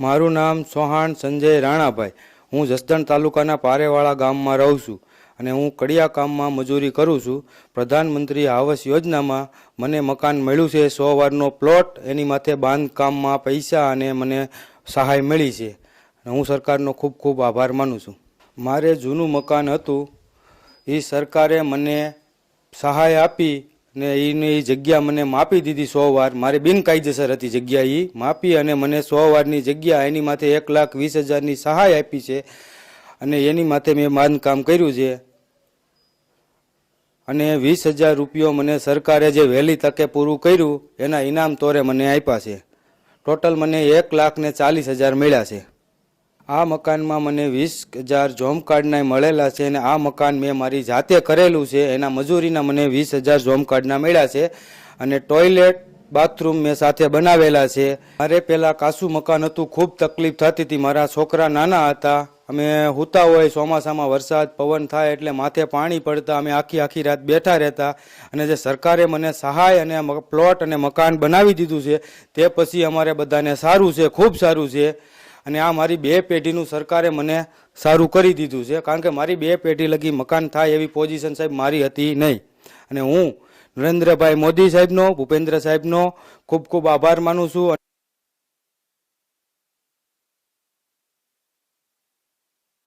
મારું નામ ચૌહાણ સંજય રાણાભાઈ. હું જસદણ તાલુકાના પારેવાળા ગામમાં રહું છું અને હું કડિયા કામમાં મજૂરી કરું છું. પ્રધાનમંત્રી આવાસ યોજનામાં મને મકાન મળ્યું છે. સો વારનો પ્લોટ એની માથે બાંધકામમાં પૈસા અને મને સહાય મળી છે. હું સરકારનો ખૂબ ખૂબ આભાર માનું છું. મારે જૂનું મકાન હતું. એ સરકારે મને સહાય આપી ને એની જગ્યા મને માપી દીધી સો વાર મારે બિનકાયદેસર હતી જગ્યા એ માપી અને મને સો વારની જગ્યા એની માથે એક લાખ વીસ હજારની સહાય આપી છે. અને એની માથે મેં બાંધકામ કર્યું છે. અને વીસ હજાર રૂપિયો મને સરકારે જે વહેલી તકે પૂરું કર્યું, એના ઇનામ તોરે મને આપ્યા છે. ટોટલ મને એક લાખ ને ચાલીસ હજાર મળ્યા છે. આ મકાનમાં મને વીસ હજાર જોમ કાર્ડના મળેલા છે અને આ મકાન મેં મારી જાતે કરેલું છે. એના મજૂરીના મને વીસ હજાર જોમ કાર્ડના મળ્યા છે અને ટોયલેટ, બાથરૂમ મેં સાથે બનાવેલા છે. મારે પહેલાં કાસું મકાન હતું, ખૂબ તકલીફ થતી હતી. મારા છોકરા નાના હતા. અમે હુતા હોય, ચોમાસામાં વરસાદ, પવન થાય એટલે માથે પાણી પડતા. અમે આખી આખી રાત બેઠા રહેતા અને જે સરકારે મને સહાય અને પ્લોટ અને મકાન બનાવી દીધું છે તે પછી અમારે બધાને સારું છે, ખૂબ સારું છે. અને આ મારી બે પેઢીનું સરકારે મને સારું કરી દીધું છે. કારણ કે મારી બે પેઢી લગી મકાન થાય એવી પોઝિશન સાહેબ મારી હતી નહીં. અને હું નરેન્દ્રભાઈ મોદી સાહેબનો, ભૂપેન્દ્ર સાહેબનો ખૂબ ખૂબ આભાર માનું છું.